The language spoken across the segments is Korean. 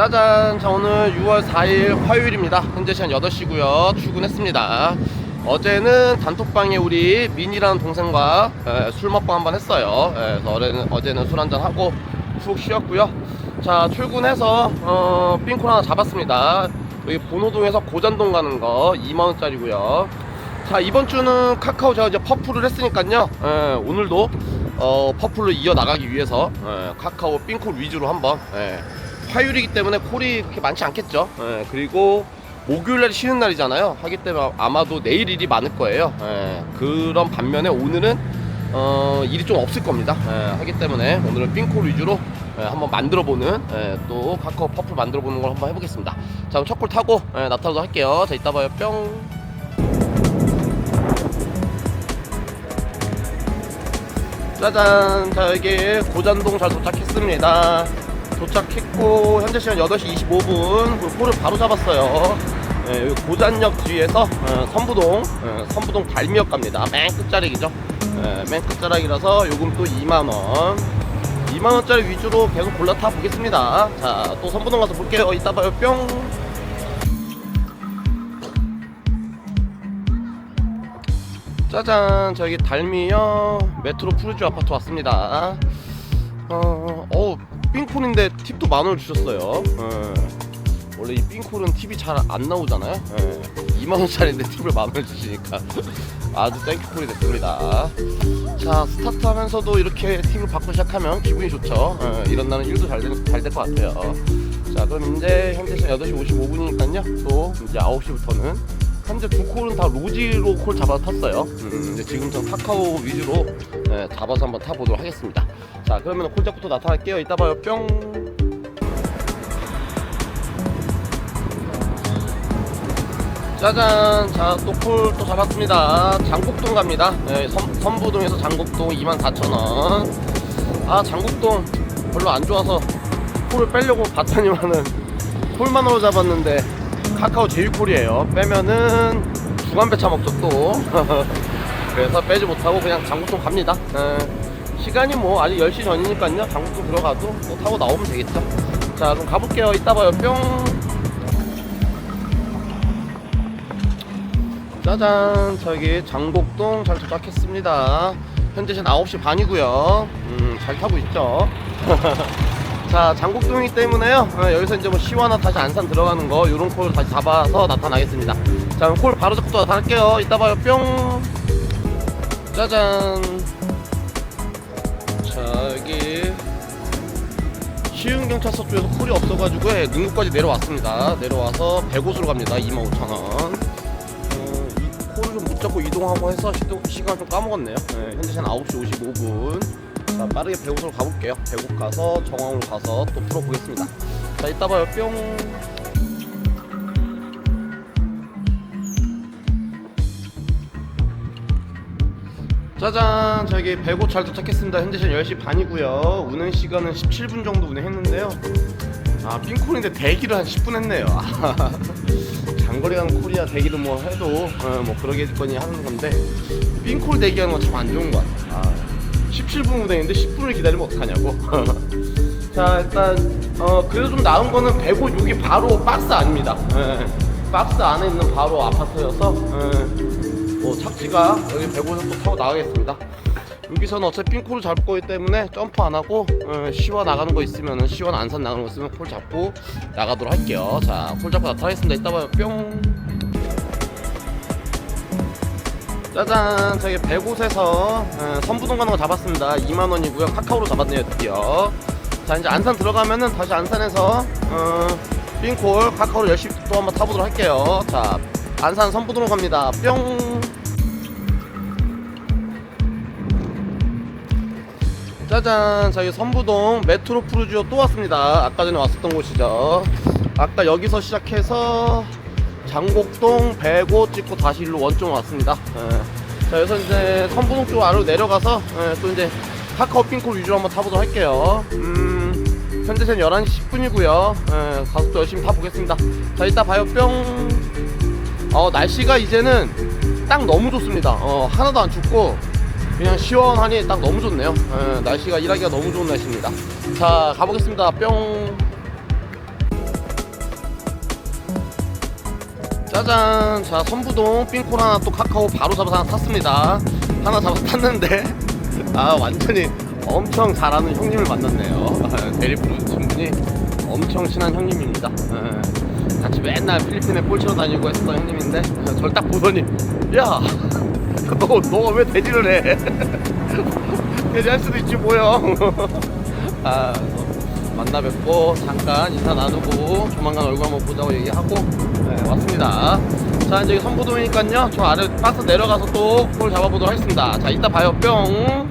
짜잔! 자 오늘 6월 4일 화요일입니다. 현재 시간 8시고요. 출근했습니다. 어제는 단톡방에 우리 민이라는 동생과 에, 술 먹방 한번 했어요. 에, 그래서 어제는, 어제는 술 한잔 하고 푹 쉬었고요. 자 출근해서 어, 삥콜 하나 잡았습니다. 여기 본호동에서 고잔동 가는 거 2만원짜리고요. 자 이번 주는 카카오 제가 이제 퍼플을 했으니까요. 에, 오늘도 어, 퍼플을 이어나가기 위해서 에, 카카오 삥콜 위주로 한번 에, 화요일이기 때문에 콜이 그렇게 많지 않겠죠. 예, 그리고 목요일날 쉬는 날이잖아요. 하기 때문에 아마도 내일 일이 많을 거예요. 예, 그런 반면에 오늘은 어, 일이 좀 없을 겁니다. 예, 하기 때문에 오늘은 冰콜 위주로 예, 한번 만들어보는 예, 또 카카오 퍼플 만들어보는 걸 한번 해보겠습니다. 자 그럼 첫콜 타고 예, 나타나도록 할게요. 자 이따 봐요. 뿅. 짜잔 자 여기 고잔동 잘 도착했습니다 도착했고 현재 시간 8시 25분. 그리고 바로 잡았어요. 예, 고잔역 뒤에서 어, 선부동 어, 선부동 달미역 갑니다. 맨 끝자락이죠? 예, 맨 끝자락이라서 요금 또 2만원. 2만원짜리 위주로 계속 골라 타 보겠습니다. 자 또 선부동 가서 볼게요. 이따 봐요. 뿅. 짜잔. 저기 달미역 메트로 푸르주 아파트 왔습니다. 어, 어 삥콜인데 팁도 만 원을 주셨어요 예. 원래 이 삥콜은 팁이 잘 안 나오잖아요 예. 2만 원짜리인데 팁을 만 원을 주시니까 아주 땡큐콜이 됐습니다 자 스타트 하면서도 이렇게 팁을 받고 시작하면 기분이 좋죠 예. 이런 날은 일도 잘될 것 같아요 자 그럼 이제 현재 시간 8시 55분이니까요 또 이제 9시부터는 현재 두 콜은 다 로지로 콜 잡아서 탔어요. 음, 이제 지금부터 카카오 위주로 예, 잡아서 한번 타보도록 하겠습니다. 자, 그러면 콜잡부터 나타날게요. 이따 봐요. 뿅. 짜잔! 자, 또 콜 또 잡았습니다. 장곡동 갑니다. 예, 선, 선부동에서 장곡동 24,000원. 아, 장곡동 별로 안 좋아서 콜을 빼려고 봤더니만은 콜만으로 잡았는데 카카오 제휴콜이에요. 빼면은 중간배차 먹죠 또. 그래서 빼지 못하고 그냥 장국동 갑니다. 에, 시간이 뭐 아직 10시 전이니까요. 장국동 들어가도 또 타고 나오면 되겠죠. 자 그럼 가볼게요. 이따 봐요. 뿅. 짜잔 저기 장곡동 잘 도착했습니다. 현재 시간 9시 반이고요. 음, 잘 타고 있죠. 자 장곡동이기 때문에요. 어, 여기서 이제 뭐 시와나 다시 안산 들어가는 거 요런 콜 다시 잡아서 나타나겠습니다. 자 그럼 콜 바로 잡고 또 나타날게요. 이따 봐요. 뿅. 짜잔. 자 여기 시흥경찰서 쪽에서 콜이 없어가지고 예, 능구까지 내려왔습니다. 내려와서 105수로 갑니다. 25,000원. 어, 이 콜을 좀 못 잡고 이동하고 해서 시도, 시간 좀 까먹었네요. 예, 현재 시간 9시 55분 자 빠르게 배곡으로 가볼게요. 배곡 가서 정황으로 가서 또 풀어보겠습니다. 자 이따 봐요. 뿅. 짜잔. 저기 배곡 잘 도착했습니다. 현재 시간 10시 반이고요. 운행 시간은 17분 정도 운행했는데요. 아 핑콜인데 대기를 한 10분 했네요. 장거리 가는 콜이야 대기도 뭐 해도 어, 뭐 그러겠거니 하는 건데 핑콜 대기하는 건 참 안 좋은 것 같아요. 아, 17분 운행인데 10분을 기다리면 어떡하냐고. 자 일단 어 그래도 좀 나은 거는 156이 바로 박스 아닙니다. 예, 박스 안에 있는 바로 아파트여서 예, 뭐 착지가 여기 150도 타고 나가겠습니다. 여기서는 어차피 핑콜을 잡을 거기 때문에 점프 안 하고 어, 시와 나가는 거 있으면은 시와 안산 나가는 거 있으면 콜 잡고 나가도록 할게요. 자콜 잡고 나타나겠습니다. 이따 봐요. 뿅 짜잔 저기 100곳에서 어, 선부동 가는 거 잡았습니다. 2만원이고요. 카카오로 잡았네요 드디어. 자 이제 안산 들어가면은 다시 안산에서 어, 삥콜 카카오로 열심히 또 한번 타보도록 할게요. 자 안산 선부동으로 갑니다. 뿅. 짜잔 자 여기 선부동 메트로 푸르지오 또 왔습니다. 아까 전에 왔었던 곳이죠. 아까 여기서 시작해서 장곡동 배고 찍고 다시 일로 원점 왔습니다. 예. 자 여기서 이제 선부동 쪽 아래로 내려가서 예, 또 이제 카카오 핑콜 위주로 한번 타보도록 할게요. 음, 현재 시간 11시 10분이고요. 예, 또 열심히 타보겠습니다. 자 이따 봐요. 뿅. 어, 날씨가 이제는 딱 너무 좋습니다. 어, 하나도 안 춥고 그냥 시원하니 딱 너무 좋네요. 예, 날씨가 일하기가 너무 좋은 날씨입니다. 자 가보겠습니다. 뿅 짜잔. 자 선부동 삥콜 하나 또 카카오 바로 잡아서 하나 탔습니다. 하나 잡아서 탔는데 아 완전히 엄청 잘하는 형님을 만났네요. 대리 부르신 분이 엄청 친한 형님입니다. 예. 같이 맨날 필리핀에 볼 치러 다니고 했었던 형님인데 저를 딱 보더니 야 너, 너가 왜 대지를 해? 대지할 수도 있지 뭐야. 아, 만나 뵙고 잠깐 인사 나누고 조만간 얼굴 한번 보자고 얘기하고 네, 왔습니다. 자 이제 선부동이니까요. 저 아래 박스 내려가서 또 볼 잡아보도록 하겠습니다. 자 이따 봐요. 뿅.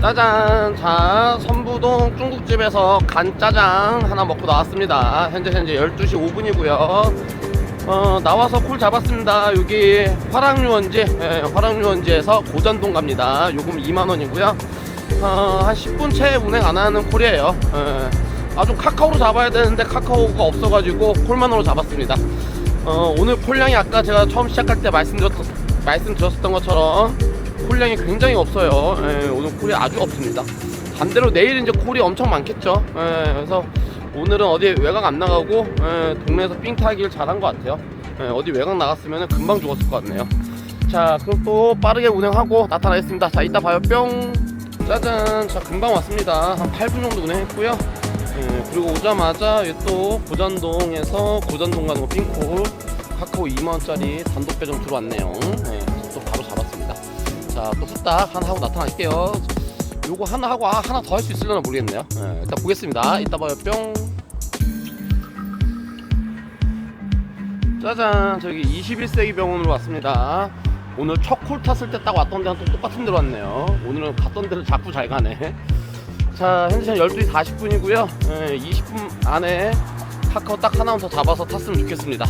짜잔 자 선부동 중국집에서 간짜장 하나 먹고 나왔습니다 현재 현재 12시 5분이고요 어, 나와서 콜 잡았습니다. 여기 화랑유원지, 예, 화랑유원지에서 고전동 갑니다. 요금 2만원이고요. 어, 한 10분 채 운행 안 하는 콜이에요. 예, 아, 좀 카카오로 잡아야 되는데 카카오가 없어가지고 콜만으로 잡았습니다. 어, 오늘 콜량이 아까 제가 처음 시작할 때 말씀드렸, 말씀드렸었던 것처럼 콜량이 굉장히 없어요. 예, 오늘 콜이 아주 없습니다. 반대로 내일 이제 콜이 엄청 많겠죠. 예, 그래서 오늘은 어디 외곽 안 나가고 예, 동네에서 삥 타기를 잘한 것 같아요. 예, 어디 외곽 나갔으면 금방 죽었을 것 같네요. 자, 그럼 또 빠르게 운행하고 나타나겠습니다. 자, 이따 봐요. 뿅. 짜잔. 자, 금방 왔습니다. 한 8분 정도 운행했고요. 예, 그리고 오자마자 또 고전동에서 고전동 가는 거 삥콜 카카오 2만원짜리 단독 배정 들어왔네요. 예, 또 바로 잡았습니다. 자, 또 후딱 하나 하고 나타날게요. 요거 하나 하고 아, 하나 더 할 수 있으려나 모르겠네요. 예, 일단 보겠습니다. 이따 봐요. 뿅. 짜잔, 저기 21세기 병원으로 왔습니다. 오늘 첫콜 탔을 때 딱 왔던 데랑 또 똑같은 데로 왔네요. 오늘은 갔던 데를 자꾸 잘 가네. 자, 현재 시간 12시 40분이고요. 20분 안에 카카오 딱 하나만 더 잡아서 탔으면 좋겠습니다.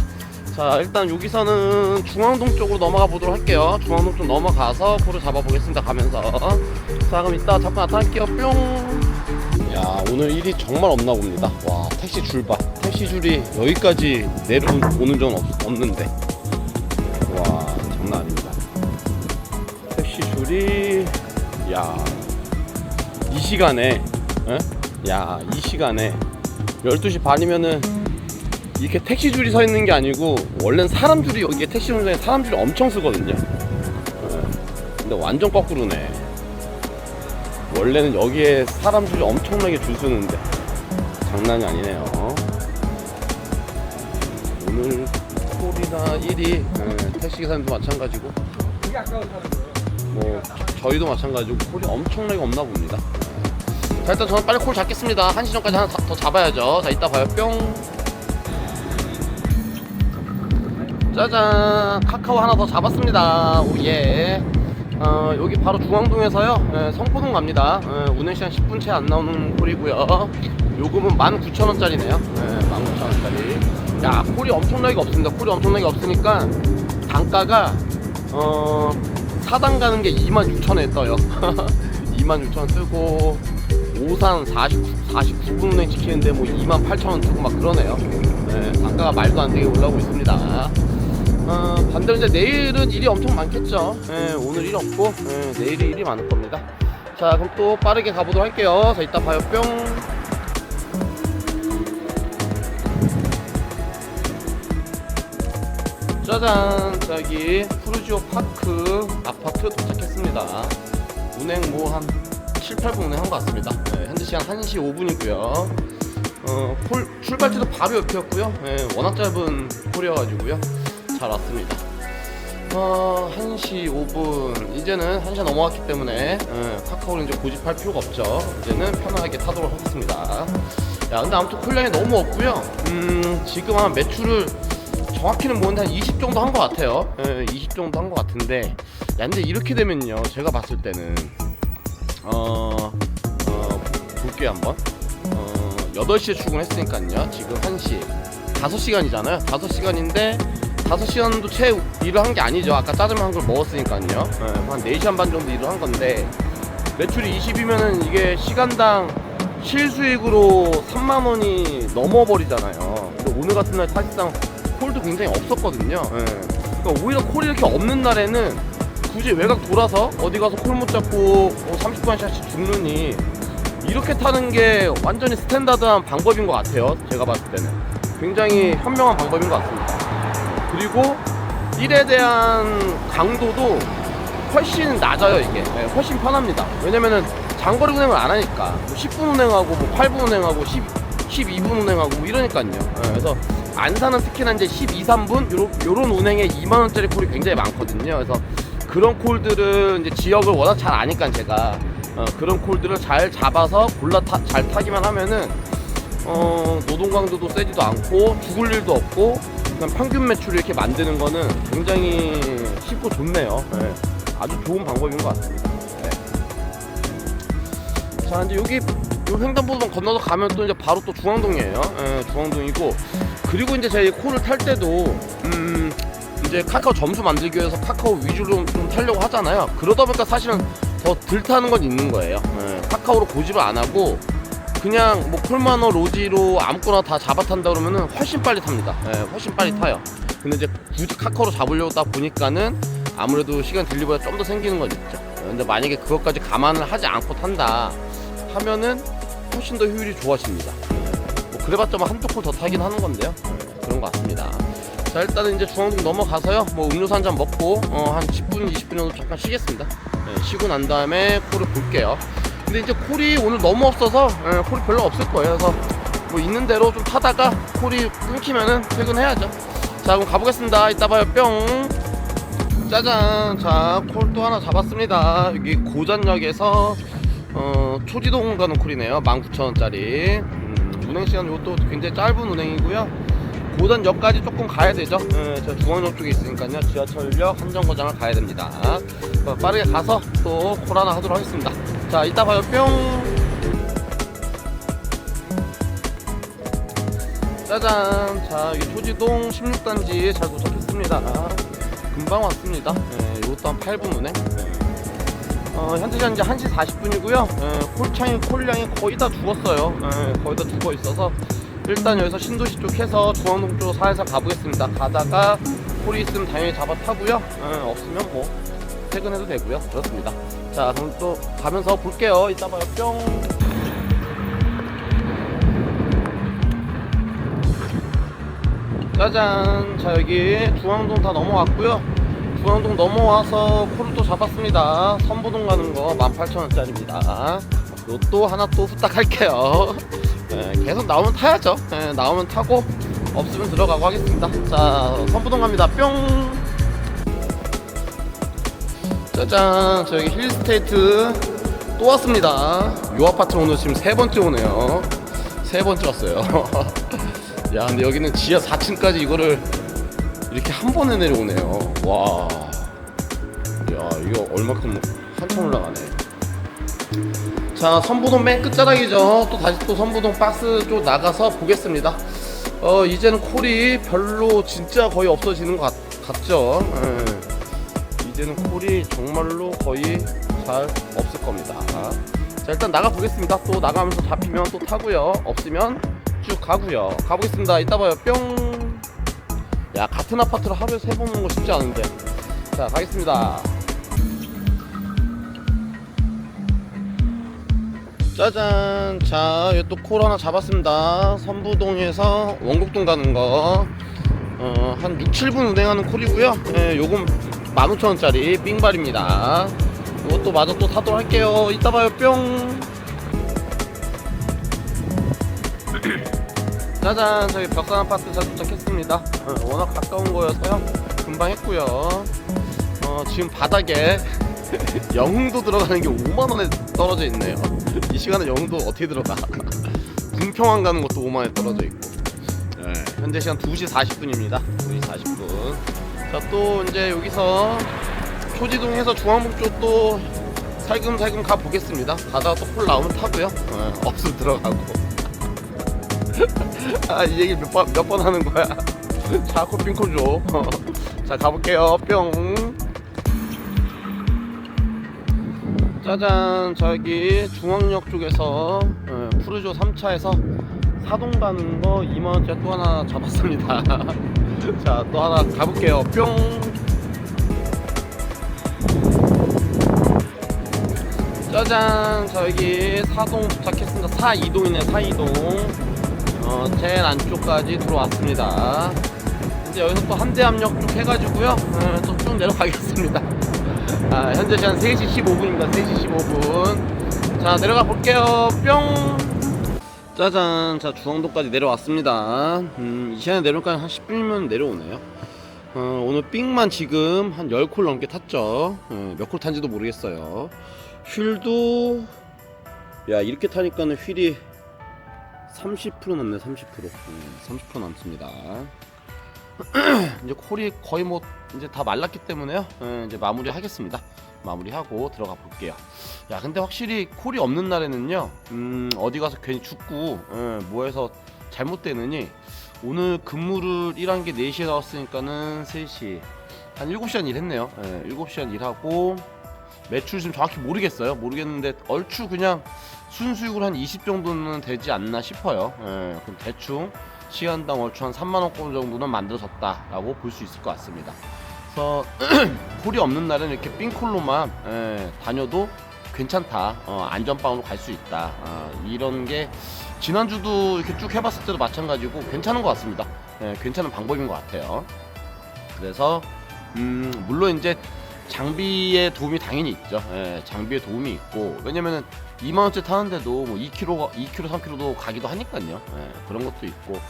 자, 일단 여기서는 중앙동 쪽으로 넘어가 보도록 할게요. 중앙동 쪽 넘어가서 콜을 잡아보겠습니다. 가면서. 자, 그럼 이따 잠깐 나타날게요. 뿅. 야, 오늘 일이 정말 없나 봅니다. 와, 택시 줄 봐. 택시 줄이 여기까지 내려오는 적은 없, 없는데. 와, 장난 아닙니다. 택시 줄이, 야, 이 시간에, 에? 야, 이 시간에 12시 반이면은 이렇게 택시 줄이 서 있는 게 아니고 원래는 사람 줄이 여기에 택시 운전에 사람 줄이 엄청 쓰거든요. 예. 근데 완전 거꾸로네. 원래는 여기에 사람 줄이 엄청나게 줄 서는데 장난이 아니네요. 오늘 콜이나 1위 택시 기사님도 마찬가지고 뭐 저- 저희도 마찬가지고 콜이 엄청나게 없나 봅니다. 예. 자 일단 저는 빨리 콜 잡겠습니다. 1시 전까지 하나 다- 더 잡아야죠. 자 이따 봐요. 뿅. 짜잔. 카카오 하나 더 잡았습니다. 오예. 어, 여기 바로 중앙동에서요. 예, 성포동 갑니다. 예, 운행 시간 10분 채 안 나오는 콜이고요. 요금은 19,000원짜리네요. 예, 19,000원짜리. 야 콜이 엄청나게 없습니다. 콜이 엄청나게 없으니까 단가가 어, 사당 가는 게 26,000원에 떠요. 26,000원 뜨고 오산 49, 49분 운행 지키는데 뭐 28,000원 뜨고 막 그러네요. 예, 단가가 말도 안 되게 올라오고 있습니다 어, 반대로 이제 내일은 일이 엄청 많겠죠. 예, 오늘 일 없고 예, 내일이 일이 많을 겁니다. 자, 그럼 또 빠르게 가보도록 할게요. 자, 이따 봐요. 뿅. 짜잔, 저기 푸르지오 파크 아파트 도착했습니다. 운행 뭐 한 7, 8분 운행한 것 같습니다. 예, 현재 시간 1시 5분이고요. 어, 콜 출발지도 바로 옆이었고요. 예, 워낙 짧은 콜이어가지고요. 잘 왔습니다. 어, 1시 5분. 이제는 1시가 넘어왔기 때문에 예, 카카오를 이제 고집할 필요가 없죠. 이제는 편하게 타도록 하겠습니다. 야, 근데 아무튼 콜량이 너무 없고요. 음, 지금 한 매출을 정확히는 모르는데 한 20 정도 한 것 같아요. 예, 20 정도 한 것 같은데. 야, 근데 이렇게 되면요. 제가 봤을 때는 어, 어, 볼게요 한번. 어, 8시에 출근했으니까요. 지금 1시. 5시간이잖아요. 5시간인데 5시간도 채 일을 한 게 아니죠. 아까 짜장면 한 걸 먹었으니까요. 네, 한 4시간 반 정도 일을 한 건데 매출이 20이면은 이게 시간당 실수익으로 3만 원이 넘어 버리잖아요. 근데 오늘 같은 날 사실상 콜도 굉장히 없었거든요. 예. 그러니까 오히려 콜이 이렇게 없는 날에는 굳이 외곽 돌아서 어디 가서 콜 못 잡고 30분 샷씩 죽느니 이렇게 타는 게 완전히 스탠다드한 방법인 것 같아요. 제가 봤을 때는 굉장히 현명한 방법인 것 같습니다. 그리고 일에 대한 강도도 훨씬 낮아요 이게. 네, 훨씬 편합니다. 왜냐면은 장거리 운행을 안 하니까. 뭐 10분 운행하고 뭐 8분 운행하고 10, 12분 운행하고 뭐 이러니까요. 네, 그래서 안산은 특히나 이제 12, 3분 요런, 요런 운행에 2만원짜리 콜이 굉장히 많거든요. 그래서 그런 콜들을 이제 지역을 워낙 잘 아니까 제가 어, 그런 콜들을 잘 잡아서 골라 타, 잘 타기만 하면은 어, 노동 강도도 세지도 않고 죽을 일도 없고 그냥 평균 매출을 이렇게 만드는 거는 굉장히 쉽고 좋네요. 네. 아주 좋은 방법인 것 같습니다. 네. 자 이제 여기 요 횡단보도 건너서 가면 또 이제 바로 또 중앙동이에요. 예, 중앙동이고 그리고 이제 제가 이 코를 탈 때도 음 이제 카카오 점수 만들기 위해서 카카오 위주로 좀 타려고 하잖아요. 그러다 보니까 사실은 더 덜 타는 건 있는 거예요. 예, 카카오로 고집을 안 하고 그냥 뭐 콜마너 로지로 아무거나 다 잡아 탄다 그러면은 훨씬 빨리 탑니다. 예, 훨씬 빨리 타요. 근데 이제 굳이 카카오로 잡으려고 딱 보니까는 아무래도 시간 딜리버가 좀 더 생기는 건 있죠. 예, 근데 만약에 그것까지 감안을 하지 않고 탄다 하면은 훨씬 더 효율이 좋아집니다. 뭐 그래봤자 뭐 한두 콜 더 타긴 하는 건데요. 예, 그런 것 같습니다. 자 일단은 이제 중앙동 넘어가서요. 뭐 음료수 한 잔 먹고 어, 한 10분 20분 정도 잠깐 쉬겠습니다. 예, 쉬고 난 다음에 콜을 볼게요. 근데 이제 콜이 오늘 너무 없어서 예, 콜이 별로 없을 거예요. 그래서 뭐 있는 대로 좀 타다가 콜이 끊기면은 퇴근해야죠. 자 그럼 가보겠습니다. 이따 봐요. 뿅. 짜잔. 자 콜 또 하나 잡았습니다. 여기 고잔역에서 어, 초지동 가는 콜이네요. 19,000원짜리. 음, 운행 시간 이것도 굉장히 짧은 운행이고요. 고단역까지 조금 가야 되죠. 예, 저 중앙역 쪽에 있으니까요. 지하철역 한정거장을 가야 됩니다. 어, 빠르게 가서 또콜 하나 하도록 하겠습니다. 자, 이따 봐요. 뿅. 짜잔. 자, 여기 초지동 16단지에 잘 도착했습니다. 금방 왔습니다. 예, 이것도 한 8분 운행. 예. 어, 현재 시간 이제 1시 40분이고요. 예, 콜창이 콜량이 거의 다 죽었어요. 예, 거의 다 죽어 있어서 일단 여기서 신도시 쪽 해서 중앙동 쪽으로 살살 가보겠습니다. 가다가 콜이 있으면 당연히 잡아 타고요. 예, 없으면 뭐 퇴근해도 되고요. 그렇습니다. 자, 그럼 또 가면서 볼게요. 이따 봐요. 뿅. 짜잔. 자, 여기 중앙동 다 넘어왔고요. 중앙동 넘어와서 콜을 또 잡았습니다. 선부동 가는 거 18,000원짜리입니다. 이것도 하나 또 후딱 할게요. 네, 계속 나오면 타야죠. 네, 나오면 타고 없으면 들어가고 하겠습니다. 자, 선부동 갑니다. 뿅. 짜잔, 저기 힐스테이트 또 왔습니다. 요 아파트 오늘 지금 세 번째 오네요. 세 번째 왔어요. 야, 근데 여기는 지하 4층까지 이거를 이렇게 한 번에 내려오네요. 와. 야, 이거 얼마큼 한참 올라가네. 자, 선부동 맨 끝자락이죠. 또 다시 또 선부동 박스 쪽 나가서 보겠습니다. 어, 이제는 콜이 별로 진짜 거의 없어지는 것 같, 같죠. 예. 이제는 콜이 정말로 거의 잘 없을 겁니다. 자, 일단 나가 보겠습니다. 또 나가면서 잡히면 또 타고요. 없으면 쭉 가고요. 가보겠습니다. 이따 봐요. 뿅. 야, 같은 아파트를 하루에 세 번 오는 거 쉽지 않은데. 자, 가겠습니다. 짜잔. 자 여기 또콜 하나 잡았습니다. 선부동에서 원곡동 가는 거. 어, 한 6, 7분 운행하는 콜이고요. 예, 요금 15,000원짜리 삥발입니다. 이것도 마저 또 타도록 할게요. 이따 봐요. 뿅. 짜잔. 저희 벽산 아파트 잘 도착했습니다. 어, 워낙 가까운 거여서요. 금방 했고요. 어, 지금 바닥에 영흥도 들어가는 게 5만 원에 떨어져 있네요. 이 시간에 영흥도 어떻게 들어가? 궁평항 가는 것도 5만 원에 떨어져 있고. 네, 현재 시간 2시 40분입니다. 2시 40분. 자 또 이제 여기서 초지동에서 중앙북 쪽도 살금살금 가 보겠습니다. 가다가 또 콜 나오면 타고요. 네, 없으면 들어가고. 아 이 얘기 몇번 몇 번 하는 거야? 자꾸 핑콜 줘 자 가볼게요. 뿅 짜잔 저기 중앙역 쪽에서 예, 푸르조 3차에서 사동 가는 거 2만원짜리 또 하나 잡았습니다. 자 또 하나 가볼게요. 뿅! 짜잔 자 여기 사동 도착했습니다. 사이동이네 사이동. 어, 제일 안쪽까지 들어왔습니다. 이제 여기서 또 함대 압력 쭉 해가지고요 어, 또쭉 내려가겠습니다 아, 현재 시간 3시 15분입니다. 3시 15분. 자 내려가 볼게요. 뿅. 짜잔. 자 중앙도까지 내려왔습니다. 음, 이 시간에 내려올까 한 10분이면 내려오네요. 어, 오늘 삥만 지금 한 10콜 넘게 탔죠. 어, 몇콜 탄지도 모르겠어요. 휠도 야 이렇게 타니까는 휠이 30% 남네 30% 음, 30% 남습니다 이제 콜이 거의 뭐 이제 다 말랐기 때문에요. 예, 이제 마무리 하겠습니다. 마무리하고 들어가 볼게요. 야 근데 확실히 콜이 없는 날에는요 음, 어디 가서 괜히 죽고 예, 뭐해서 잘못되느니 오늘 근무를 일한 게 4시에 나왔으니까는 3시 한 7시간 일했네요. 예, 7시간 일하고 매출 지금 정확히 모르겠어요. 모르겠는데 얼추 그냥 순수익으로 한 20 정도는 되지 않나 싶어요. 예, 그럼 대충 시간당 얼추 한 3만원권 정도는 만들어졌다라고 볼 수 있을 것 같습니다. 그래서 콜이 없는 날은 이렇게 삥콜로만 예, 다녀도 괜찮다. 어, 안전빵으로 갈 수 있다. 아, 이런 게 지난주도 이렇게 쭉 해봤을 때도 마찬가지고 괜찮은 것 같습니다. 예, 괜찮은 방법인 것 같아요. 그래서 음, 물론 이제 장비의 도움이 당연히 있죠. 예, 장비의 도움이 있고. 왜냐면은 2만 원째 타는데도 뭐 2kg, 2kg, 3kg도 가기도 하니까요. 예, 그런 것도 있고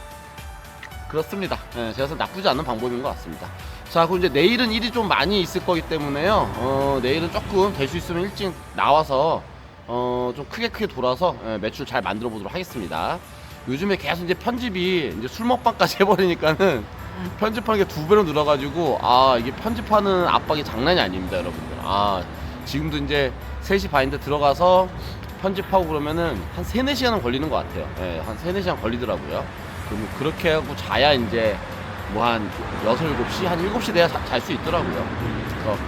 그렇습니다. 예, 제가 나쁘지 않은 방법인 것 같습니다. 자, 그럼 이제 내일은 일이 좀 많이 있을 거기 때문에요. 어, 내일은 조금 될 수 있으면 일찍 나와서 어, 좀 크게 크게 돌아서 예, 매출 잘 만들어 보도록 하겠습니다. 요즘에 계속 이제 편집이 이제 술 먹방까지 해버리니까는 편집하는 게 두 배로 늘어가지고 아 이게 편집하는 압박이 장난이 아닙니다 여러분들 아 지금도 이제 3시 반인데 들어가서 편집하고 그러면은 한 3, 4시간은 걸리는 것 같아요 예, 한 3, 4시간 걸리더라고요 그럼 그렇게 하고 자야 이제 뭐 한 6, 7시 한 7시 돼야 잘 수 있더라고요. 그래서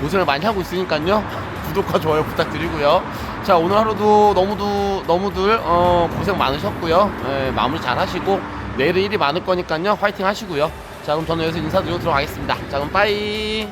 고생을 많이 하고 있으니까요. 구독과 좋아요 부탁드리고요. 자 오늘 하루도 너무도 너무들 어, 고생 많으셨고요. 예, 마무리 잘 하시고 내일은 일이 많을 거니까요. 화이팅 하시고요. 자 그럼 저는 여기서 인사드리고 들어가겠습니다. 자 그럼 빠이